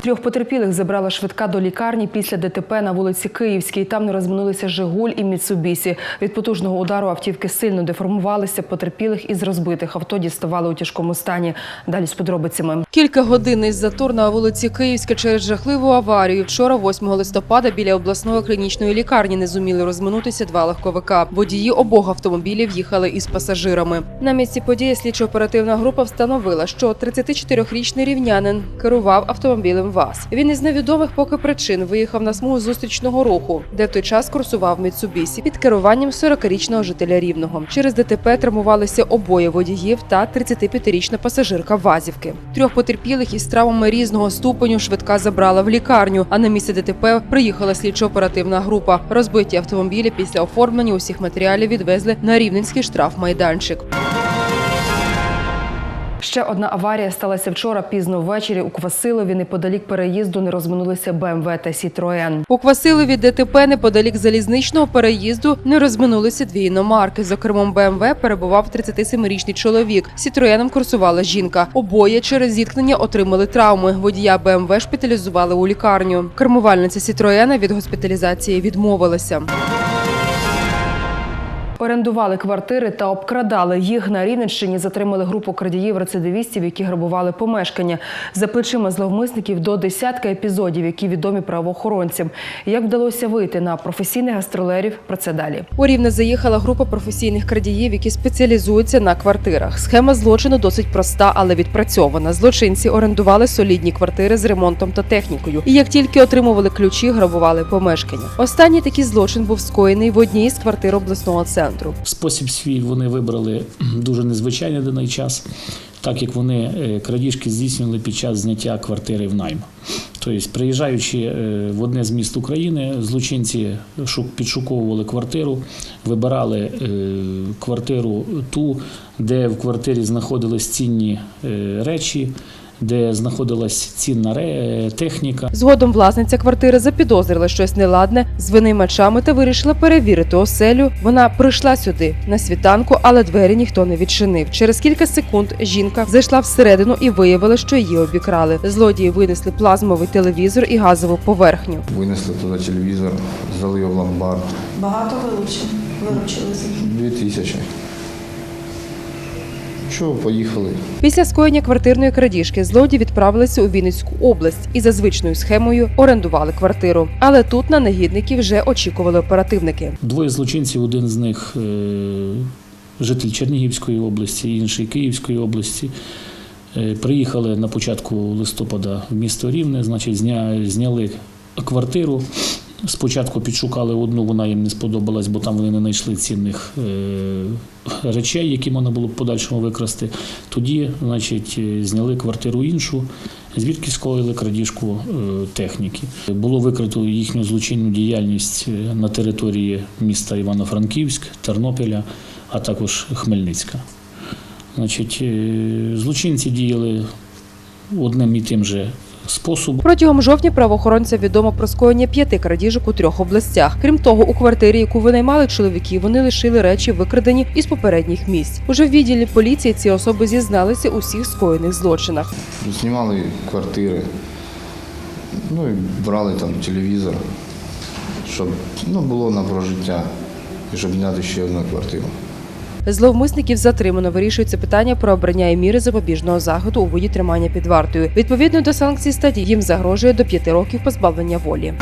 Трьох потерпілих забрала швидка до лікарні після ДТП на вулиці Київській. Там не розминулися Жигуль і Міцубісі. Від потужного удару автівки сильно деформувалися. Потерпілих із розбитих авто діставали у тяжкому стані. Далі з подробицями. Кілька годинний затор на вулиці Київська через жахливу аварію. Вчора, 8 листопада, біля обласної клінічної лікарні не зуміли розминутися два легковика. Водії обох автомобілів їхали із пасажирами. На місці події слідчо-оперативна група встановила, що 34-річний рівнянин керував автомобілем ВАЗ. Він із невідомих поки причин виїхав на смугу зустрічного руху, де в той час курсував Міцубісі під керуванням 40-річного жителя Рівного. Через ДТП травмувалися обоє водіїв та 35-річна пасажирка Вазівки. Трьох потерпілих із травмами різного ступеню швидка забрала в лікарню. А на місце ДТП приїхала слідчо-оперативна група. Розбиті автомобілі після оформлення усіх матеріалів відвезли на рівненський штрафмайданчик. Ще одна аварія сталася вчора пізно ввечері у Квасилові. Неподалік переїзду не розминулися БМВ та Сітроен. У Квасилові ДТП неподалік залізничного переїзду не розминулися дві іномарки. За кермом БМВ перебував 37-річний чоловік. Сітроеном курсувала жінка. Обоє через зіткнення отримали травми. Водія БМВ шпиталізували у лікарню. Кермувальниця Сітроена від госпіталізації відмовилася. Орендували квартири та обкрадали їх на Рівненщині. Затримали групу крадіїв-рецидивістів, які грабували помешкання. За плечима зловмисників до десятка епізодів, які відомі правоохоронцям. Як вдалося вийти на професійних гастролерів? Про це далі. У Рівне заїхала група професійних крадіїв, які спеціалізуються на квартирах. Схема злочину досить проста, але відпрацьована. Злочинці орендували солідні квартири з ремонтом та технікою. І як тільки отримували ключі, грабували помешкання. Останній такий злочин був скоєний в одній з квартир обласного центру. Спосіб свій вони вибрали дуже незвичайний даний час, так як вони е, крадіжки здійснювали під час зняття квартири в найм. Тобто, приїжджаючи е, в одне з міст України, злочинці підшуковували квартиру, вибирали е, квартиру ту, де в квартирі знаходились цінні речі, де знаходилась цінна техніка. Згодом власниця квартири запідозрила щось неладне з винаймачами та вирішила перевірити оселю. Вона прийшла сюди на світанку, але двері ніхто не відчинив. Через кілька секунд жінка зайшла всередину і виявила, що її обікрали. Злодії винесли плазмовий телевізор і газову поверхню. Винесли туди телевізор, здали його в ломбард. Багато вилучень вилучили з. Дві тисячі. Чого, поїхали? Після скоєння квартирної крадіжки злодії відправилися у Вінницьку область і за звичною схемою орендували квартиру. Але тут на негідників вже очікували оперативники. Двоє злочинців, один з них е, житель Чернігівської області, інший Київської області. е, Приїхали на початку листопада в місто Рівне, значить, зня, зняли квартиру. Спочатку підшукали одну, вона їм не сподобалась, бо там вони не знайшли цінних е, речей, які можна було б подальшому викрасти. Тоді, значить, е, зняли квартиру іншу, звідки скоїли крадіжку е, техніки. Було викрито їхню злочинну діяльність на території міста Івано-Франківськ, Тернопіля, а також Хмельницька. Значить, злочинці діяли одним і тим же способом. Протягом жовтня правоохоронцям відомо про скоєння п'яти крадіжок у трьох областях. Крім того, у квартирі, яку винаймали чоловіки, вони лишили речі, викрадені із попередніх місць. Уже в відділі поліції ці особи зізналися у всіх скоєних злочинах. Знімали квартири, ну і брали там телевізор, щоб ну, було на прожиття і щоб зняти ще одну квартиру. Зловмисників затримано вирішується питання про обрання і міри запобіжного заходу у виді тримання під вартою. Відповідно до санкцій статті їм загрожує до п'яти років позбавлення волі.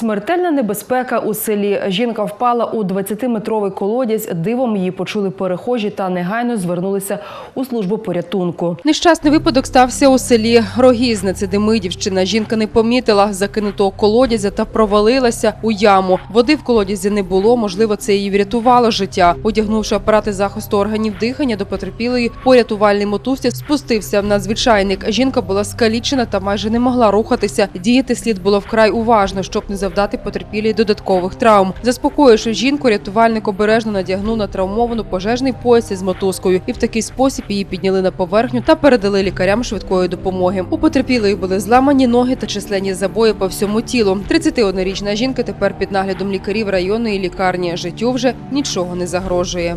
Смертельна небезпека у селі. Жінка впала у 20-метровий колодязь. Дивом її почули перехожі та негайно звернулися у службу порятунку. Нещасний випадок стався у селі Рогізне. Це Демидівщина. Жінка не помітила закинутого колодязя та провалилася у яму. Води в колодязі не було. Можливо, це її врятувало життя. Одягнувши апарати захисту органів дихання до потерпілої, по рятувальній мотузці спустився надзвичайник. Жінка була скалічена та майже не могла рухатися. Діяти слід було вкрай уважно, щоб не завдати потерпілій додаткових травм. Заспокоївши жінку, рятувальник обережно надягнув на травмовану пожежний пояс із мотузкою, і в такий спосіб її підняли на поверхню та передали лікарям швидкої допомоги. У потерпілої були зламані ноги та численні забої по всьому тілу. 31-річна жінка тепер під наглядом лікарів районної лікарні. Життю вже нічого не загрожує.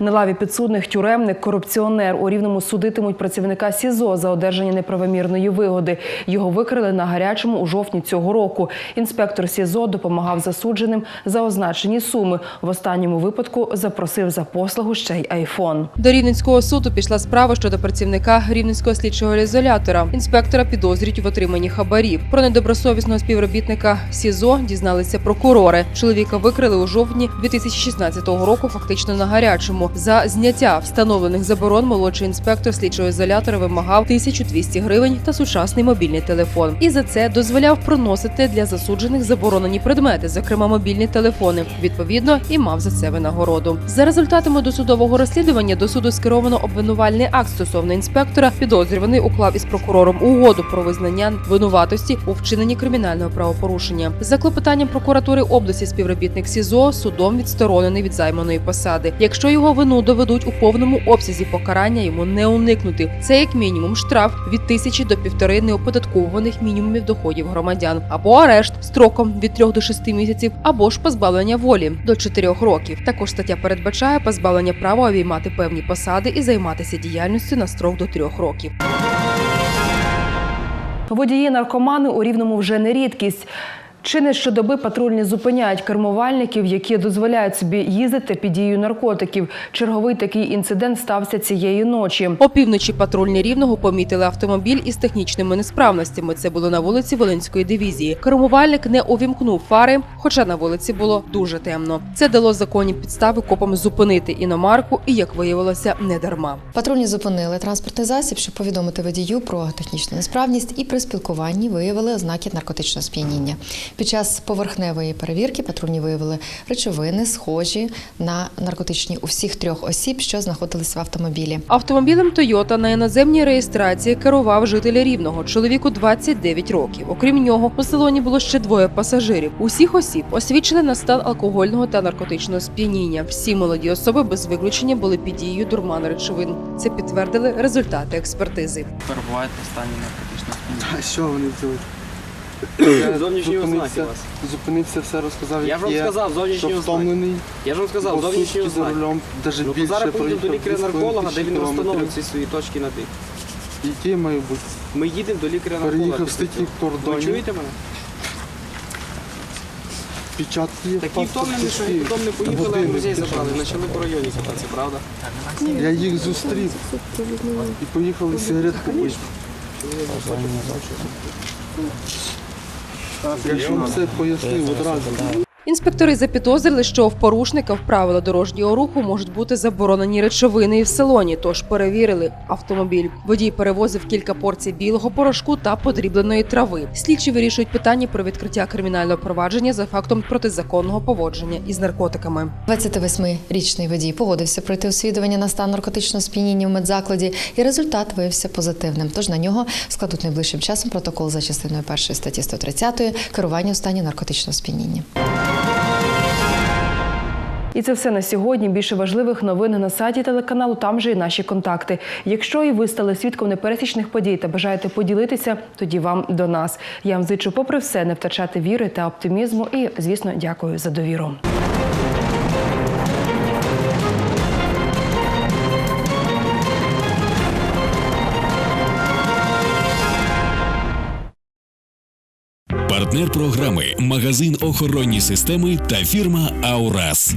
На лаві підсудних тюремник, корупціонер у рівному судитимуть працівника СІЗО за одержання неправомірної вигоди. Його викрили на гарячому у жовтні цього року. Інспектор СІЗО допомагав засудженим за означені суми. В останньому випадку запросив за послугу ще й айфон. До рівненського суду пішла справа щодо працівника рівненського слідчого ізолятора. Інспектора підозрюють в отриманні хабарів. Про недобросовісного співробітника СІЗО дізналися прокурори. Чоловіка викрили у жовтні 2016 року, фактично на гарячому. За зняття встановлених заборон молодший інспектор слідчого ізолятора вимагав 1200 гривень та сучасний мобільний телефон. І за це дозволяв проносити для засуджених заборонені предмети, зокрема мобільні телефони. Відповідно, і мав за це винагороду. За результатами досудового розслідування до суду скеровано обвинувальний акт стосовно інспектора. Підозрюваний уклав із прокурором угоду про визнання винуватості у вчиненні кримінального правопорушення. За клопотанням прокуратури області співробітник СІЗО судом відсторонений від займаної посади. Якщо його вину доведуть у повному обсязі покарання, йому не уникнути. Це як мінімум штраф від тисячі до півтори неоподаткованих мінімумів доходів громадян, або арешт строком від трьох до шести місяців, або ж позбавлення волі до чотирьох років. Також стаття передбачає позбавлення права обіймати певні посади і займатися діяльністю на строк до трьох років. Водії наркомани у рівному вже не рідкість. Чи не щодоби патрульні зупиняють кермувальників, які дозволяють собі їздити під дією наркотиків. Черговий такий інцидент стався цієї ночі. Опівночі патрульні рівного помітили автомобіль із технічними несправностями. Це було на вулиці Волинської дивізії. Кермувальник не увімкнув фари, хоча на вулиці було дуже темно. Це дало законні підстави копам зупинити іномарку, і як виявилося, не дарма. Патрульні зупинили транспортний засіб, щоб повідомити водію про технічну несправність, і при спілкуванні виявили ознаки наркотичного сп'яніння. Під час поверхневої перевірки патрульні виявили речовини, схожі на наркотичні у всіх трьох осіб, що знаходились в автомобілі. Автомобілем Тойота на іноземній реєстрації керував житель рівного чоловіку 29 років. Окрім нього, у салоні було ще двоє пасажирів. Усіх осіб освідчили на стан алкогольного та наркотичного сп'яніння. Всі молоді особи без виключення були під дією дурману речовин. Це підтвердили результати експертизи. перебувають в стані наркотичного сп'яніння. А що вони взяли? Зовнішні ознаки вас. зупинився, все розказав, Я ж вам є, сказав, зовнішні що ознаки. втомлений, Я ж вам сказав, бо зовнішні сутки за ознаки. рулем, навіть Ну, то більше зараз поїдемо до проїхав, лікаря-нарколога, де 2,5 він кілометрів. встановить всі свої точки на тих. Які має бути? Ми їдемо до лікаря-нарколога. Переїхав після стільки цього. Ви кордонів, чуєте мене? печатки є, Такі паспорт втомлені, що всі. потім не поїхали, а Години друзей забрали. Почали по районі кататися, правда? Я їх зустрів і поїхали сигаретку випити. Я ж вам все пояснив одразу. Інспектори запідозрили, що в порушника в правила дорожнього руху можуть бути заборонені речовини і в салоні. Тож перевірили автомобіль. Водій перевозив кілька порцій білого порошку та подрібленої трави. Слідчі вирішують питання про відкриття кримінального провадження за фактом протизаконного поводження із наркотиками. 28-річний водій погодився пройти освідування на стан наркотичного сп'яніння в медзакладі, і результат виявився позитивним. Тож на нього складуть найближчим часом протокол за частиною першої статті 130 керування у стані наркотичного сп'яніння. І це все на сьогодні. Більше важливих новин на сайті телеканалу. Там же і наші контакти. Якщо і ви стали свідком непересічних подій та бажаєте поділитися, тоді вам до нас. Я вам зичу, попри все, не втрачати віри та оптимізму. І, звісно, дякую за довіру. Партнер програми магазин охоронні системи та фірма Аурас.